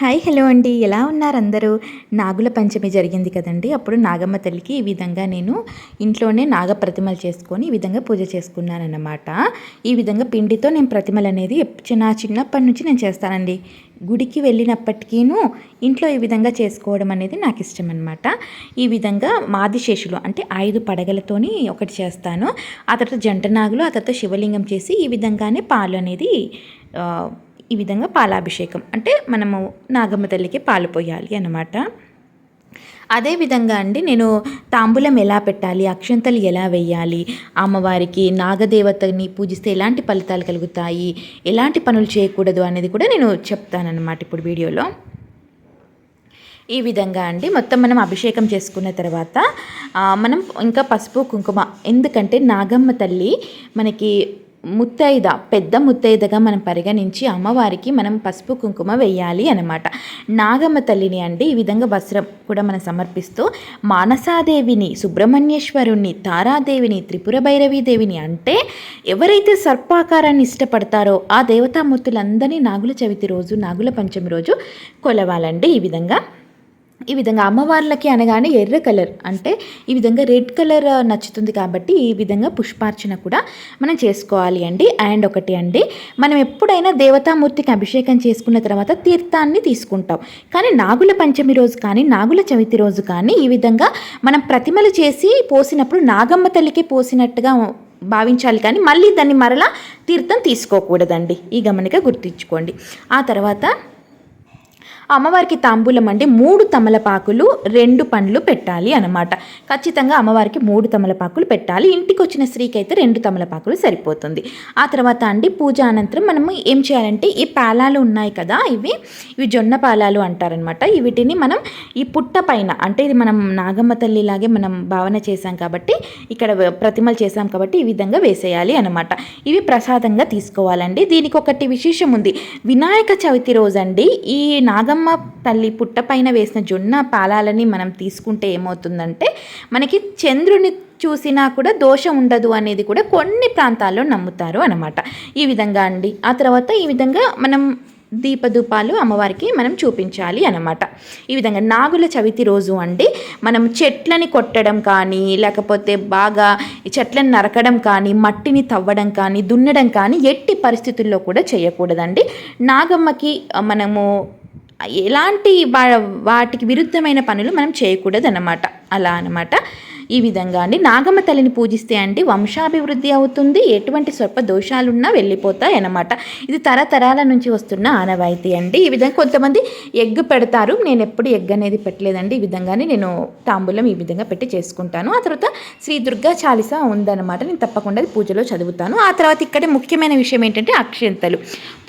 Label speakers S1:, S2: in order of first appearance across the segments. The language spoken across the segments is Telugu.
S1: హాయ్ హలో అండి. ఎలా ఉన్నారు అందరూ? నాగుల పంచమి జరిగింది కదండి. అప్పుడు నాగమ్మ తల్లికి ఈ విధంగా నేను ఇంట్లోనే నాగ ప్రతిమలు చేసుకొని ఈ విధంగా పూజ చేసుకున్నానన్నమాట. ఈ విధంగా పిండితో నేను ప్రతిమలు అనేది చిన్న చిన్నప్పటి నుంచి నేను చేస్తానండి. గుడికి వెళ్ళినప్పటికీను ఇంట్లో ఈ విధంగా చేసుకోవడం అనేది నాకు ఇష్టం అనమాట ఈ విధంగా మాదిశేషులు అంటే ఐదు పడగలతోని ఒకటి చేస్తాను. ఆ తర్వాత జంట నాగులు ఆ తర్వాత శివలింగం చేసి ఈ విధంగానే పాలు అనేది ఈ విధంగా పాలాభిషేకం. అంటే మనము నాగమ్మ తల్లికి పాలు పోయాలి అన్నమాట. అదేవిధంగా అండి నేను తాంబూలం ఎలా పెట్టాలి అక్షంతలు ఎలా వేయాలి అమ్మవారికి నాగదేవతని పూజిస్తే ఎలాంటి ఫలితాలు కలుగుతాయి ఎలాంటి పనులు చేయకూడదు అనేది కూడా నేను చెప్తానన్నమాట ఇప్పుడు వీడియోలో. ఈ విధంగా అండి మొత్తం మనం అభిషేకం చేసుకున్న తర్వాత మనం ఇంకా పసుపు కుంకుమ ఎందుకంటే నాగమ్మ తల్లి మనకి ముత్తైద పెద్ద ముత్తైదగా మనం పరిగణించి అమ్మవారికి మనం పసుపు కుంకుమ వేయాలి అనమాట నాగమ్మ తల్లిని అండి ఈ విధంగా వస్త్రం కూడా మనం సమర్పిస్తూ మానసాదేవిని సుబ్రహ్మణ్యేశ్వరుణ్ణి తారాదేవిని త్రిపుర భైరవీ దేవిని అంటే ఎవరైతే సర్పాకారాన్ని ఇష్టపడతారో ఆ దేవతామూర్తులందరినీ నాగుల చవితి రోజు నాగుల పంచమి రోజు కొలవాలండి ఈ విధంగా. ఈ విధంగా అమ్మవార్లకి అనగానే ఎర్ర కలర్ అంటే ఈ విధంగా రెడ్ కలర్ నచ్చుతుంది కాబట్టి ఈ విధంగా పుష్పార్చన కూడా మనం చేసుకోవాలి అండి. అండ్ ఒకటి అండి మనం ఎప్పుడైనా దేవతామూర్తికి అభిషేకం చేసుకున్న తర్వాత తీర్థాన్ని తీసుకుంటాం. కానీ నాగుల పంచమి రోజు కానీ నాగుల చవితి రోజు కానీ ఈ విధంగా మనం ప్రతిమలు చేసి పోసినప్పుడు నాగమ్మ తల్లికి పోసినట్టుగా భావించాలి కానీ మళ్ళీ దాన్ని మరలా తీర్థం తీసుకోకూడదండి. ఈ గమనిక గుర్తుంచుకోండి. ఆ తర్వాత అమ్మవారికి తాంబూలం అంటే మూడు తమలపాకులు రెండు పండ్లు పెట్టాలి అన్నమాట. ఖచ్చితంగా అమ్మవారికి మూడు తమలపాకులు పెట్టాలి. ఇంటికి వచ్చిన స్త్రీకి అయితే రెండు తమలపాకులు సరిపోతుంది. ఆ తర్వాత అండి పూజ అనంతరం మనము ఏం చేయాలంటే ఈ పాలాలు ఉన్నాయి కదా ఇవి ఇవి జొన్న పాలాలు అంటారనమాట వీటిని మనం ఈ పుట్ట పైన అంటే ఇది మనం నాగమ్మ తల్లిలాగే మనం భావన చేశాం కాబట్టి ఇక్కడ ప్రతిమలు చేశాం కాబట్టి ఈ విధంగా వేసేయాలి అనమాట ఇవి ప్రసాదంగా తీసుకోవాలండి. దీనికి ఒకటి విశేషం ఉంది వినాయక చవితి రోజండి ఈ నాగమ్మ తల్లి పుట్టపైన వేసిన జొన్న పాలాలని మనం తీసుకుంటే ఏమవుతుందంటే మనకి చంద్రుని చూసినా కూడా దోషం ఉండదు అనేది కూడా కొన్ని ప్రాంతాల్లో నమ్ముతారు అనమాట ఈ విధంగా అండి. ఆ తర్వాత ఈ విధంగా మనం దీపధూపాలు అమ్మవారికి మనం చూపించాలి అన్నమాట. ఈ విధంగా నాగుల చవితి రోజు అండి మనం చెట్లని కొట్టడం కానీ లేకపోతే బాగా చెట్లను నరకడం కానీ మట్టిని తవ్వడం కానీ దున్నడం కానీ ఎట్టి పరిస్థితుల్లో కూడా చేయకూడదండి. నాగమ్మకి మనము ఎలాంటి వా వాటికి విరుద్ధమైన పనులు మనం చేయకూడదు అన్నమాట అలా అనమాట ఈ విధంగా అండి. నాగమ్మ తల్లిని పూజిస్తే అండి వంశాభివృద్ధి అవుతుంది ఎటువంటి స్వల్ప దోషాలున్నా వెళ్ళిపోతాయి అన్నమాట. ఇది తరతరాల నుంచి వస్తున్న ఆనవాయితీ అండి. ఈ విధంగా కొంతమంది ఎగ్ పెడతారు. నేను ఎప్పుడు ఎగ్ అనేది పెట్టలేదండి. ఈ విధంగానే నేను తాంబూలం ఈ విధంగా పెట్టి చేసుకుంటాను. ఆ తర్వాత శ్రీ దుర్గా చాలీస ఉందన్నమాట. నేను తప్పకుండా అది పూజలో చదువుతాను. ఆ తర్వాత ఇక్కడ ముఖ్యమైన విషయం ఏంటంటే అక్షంతలు.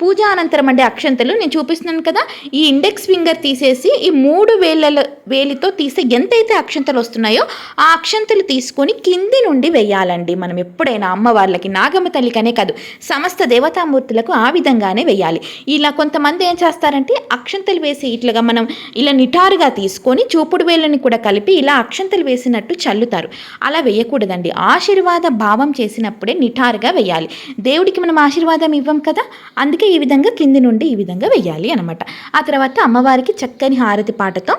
S1: పూజ అనంతరం అంటే అక్షంతలు. నేను చూపిస్తున్నాను కదా ఈ ఇండెక్స్ ఫింగర్ తీసేసి ఈ మూడు వేళ్ళ వేలితో తీసే ఎంతైతే అక్షంతలు వస్తున్నాయో ఆ అక్షంతలు తీసుకొని కింది నుండి వేయాలండి. మనం ఎప్పుడైనా అమ్మవార్లకి నాగమ్మ తల్లికనే కాదు సమస్త దేవతామూర్తులకు ఆ విధంగానే వేయాలి. ఇలా కొంతమంది ఏం చేస్తారంటే అక్షంతలు వేసి ఇట్లాగా మనం ఇలా నిటారుగా తీసుకొని చూపుడు వేళ్ళని కూడా కలిపి ఇలా అక్షంతలు వేసినట్టు చల్లుతారు. అలా వేయకూడదండి. ఆశీర్వాద భావం చేసినప్పుడే నిటారుగా వేయాలి. దేవుడికి మనం ఆశీర్వాదం ఇవ్వం కదా? అందుకే ఈ విధంగా కింది నుండి ఈ విధంగా వేయాలి అనమాట ఆ తర్వాత అమ్మవారికి చక్కని హారతి పాటతో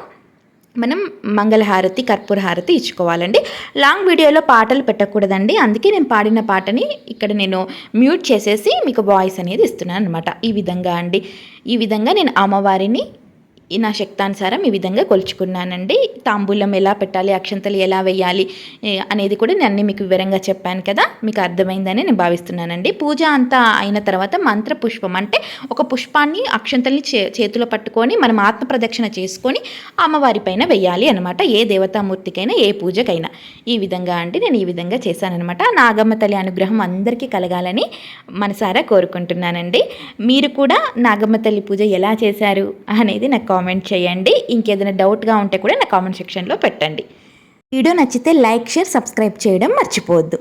S1: మనం మంగళహారతి కర్పూర హారతి ఇచ్చుకోవాలండి. లాంగ్ వీడియోలో పాటలు పెట్టకూడదండి. అందుకే నేను పాడిన పాటని ఇక్కడ నేను మ్యూట్ చేసేసి మీకు వాయిస్ అనేది ఇస్తున్నాను అనమాట ఈ విధంగా అండి. ఈ విధంగా నేను అమ్మవారిని నా శక్తానుసారం ఈ విధంగా కొలుచుకున్నానండి. తాంబూలం ఎలా పెట్టాలి అక్షంతలు ఎలా వేయాలి అనేది కూడా నేను అన్ని మీకు వివరంగా చెప్పాను కదా. మీకు అర్థమైందని నేను భావిస్తున్నానండి. పూజ అంతా అయిన తర్వాత మంత్ర పుష్పం అంటే ఒక పుష్పాన్ని అక్షంతల్ని చే చేతిలో పట్టుకొని మనం ఆత్మ ప్రదక్షిణ చేసుకొని అమ్మవారి పైన వెయ్యాలి అనమాట ఏ దేవతామూర్తికైనా ఏ పూజకైనా. ఈ విధంగా అంటే నేను ఈ విధంగా చేశానమాట నాగమ్మ తల్లి అనుగ్రహం అందరికీ కలగాలని మనసారా కోరుకుంటున్నానండి. మీరు కూడా నాగమ్మ తల్లి పూజ ఎలా చేశారు అనేది నాకు కామెంట్ చేయండి. ఇంకేదైనా డౌట్గా ఉంటే కూడా నా కామెంట్ సెక్షన్లో పెట్టండి. వీడియో నచ్చితే లైక్ షేర్ సబ్స్క్రైబ్ చేయడం మర్చిపోవద్దు.